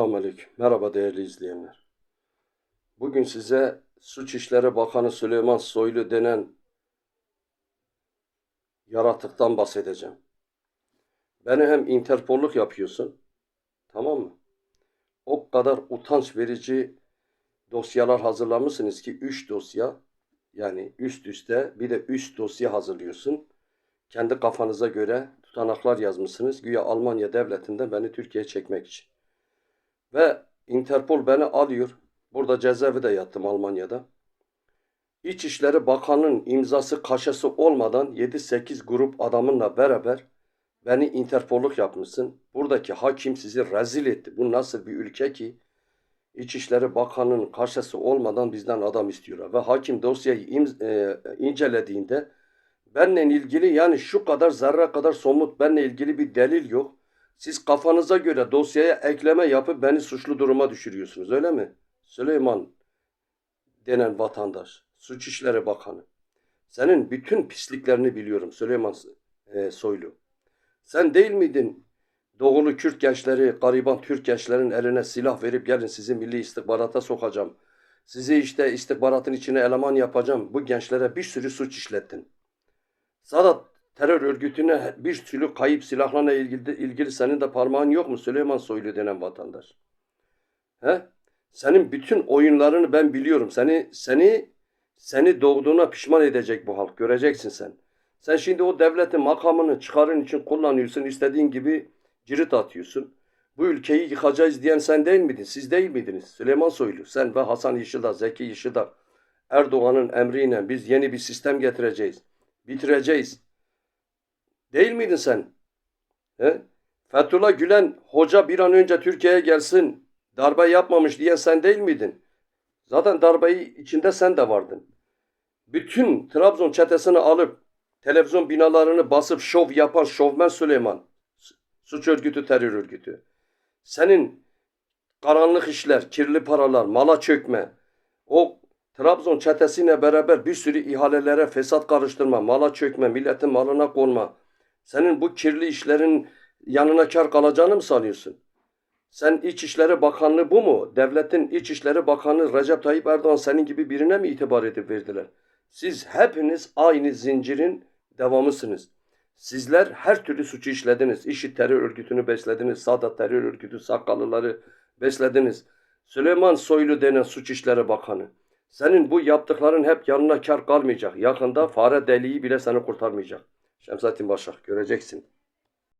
Selamünaleyküm. Merhaba değerli izleyenler. Bugün size Suç İşleri Bakanı Süleyman Soylu denen yaratıktan bahsedeceğim. Beni hem Interpolluk yapıyorsun, tamam mı? O kadar utanç verici dosyalar hazırlamışsınız ki 3 dosya yani üst üste bir de üst dosya hazırlıyorsun. Kendi kafanıza göre tutanaklar yazmışsınız. Güya Almanya devletinden beni Türkiye'ye çekmek için. Ve Interpol beni alıyor. Burada cezaevi de yattım Almanya'da. İçişleri Bakanı'nın imzası kaşesi olmadan 7-8 grup adamınla beraber beni Interpolluk yapmışsın. Buradaki hakim sizi rezil etti. Bu nasıl bir ülke ki? İçişleri Bakanı'nın kaşesi olmadan bizden adam istiyorlar. Ve hakim dosyayı imz- e, incelediğinde benle ilgili yani şu kadar zerre kadar somut benle ilgili bir delil yok. Siz kafanıza göre dosyaya ekleme yapıp beni suçlu duruma düşürüyorsunuz öyle mi? Süleyman denen vatandaş, Suç İşleri Bakanı. Senin bütün pisliklerini biliyorum Süleyman e, Soylu. Sen değil miydin Doğulu Kürt gençleri, gariban Türk gençlerin eline silah verip gelin sizi milli istihbarata sokacağım. Sizi işte istihbaratın içine eleman yapacağım. Bu gençlere bir sürü suç işlettin. Sadat terör örgütüne bir sürü kayıp silahlarla ilgili, ilgili senin de parmağın yok mu Süleyman Soylu denen vatandaş? He? Senin bütün oyunlarını ben biliyorum. Seni seni seni doğduğuna pişman edecek bu halk. Göreceksin sen. Sen şimdi o devletin makamını çıkarın için kullanıyorsun. istediğin gibi cirit atıyorsun. Bu ülkeyi yıkacağız diyen sen değil miydin? Siz değil miydiniz? Süleyman Soylu, sen ve Hasan Yeşildağ, Zeki Yeşildağ, Erdoğan'ın emriyle biz yeni bir sistem getireceğiz. Bitireceğiz. Değil miydin sen? He? Fethullah Gülen hoca bir an önce Türkiye'ye gelsin. Darbe yapmamış diyen sen değil miydin? Zaten darbeyi içinde sen de vardın. Bütün Trabzon çetesini alıp televizyon binalarını basıp şov yapan şovmen Süleyman. Suç örgütü, terör örgütü. Senin karanlık işler, kirli paralar, mala çökme, o Trabzon çetesiyle beraber bir sürü ihalelere fesat karıştırma, mala çökme, milletin malına konma. Senin bu kirli işlerin yanına kar kalacağını mı sanıyorsun? Sen İçişleri Bakanlığı bu mu? Devletin İçişleri Bakanı Recep Tayyip Erdoğan senin gibi birine mi itibar edip verdiler? Siz hepiniz aynı zincirin devamısınız. Sizler her türlü suçu işlediniz. İşi terör örgütünü beslediniz. Sadat terör örgütü sakallıları beslediniz. Süleyman Soylu denen Suç İşleri Bakanı. Senin bu yaptıkların hep yanına kar kalmayacak. Yakında fare deliği bile seni kurtarmayacak. Şemsettin Başak göreceksin.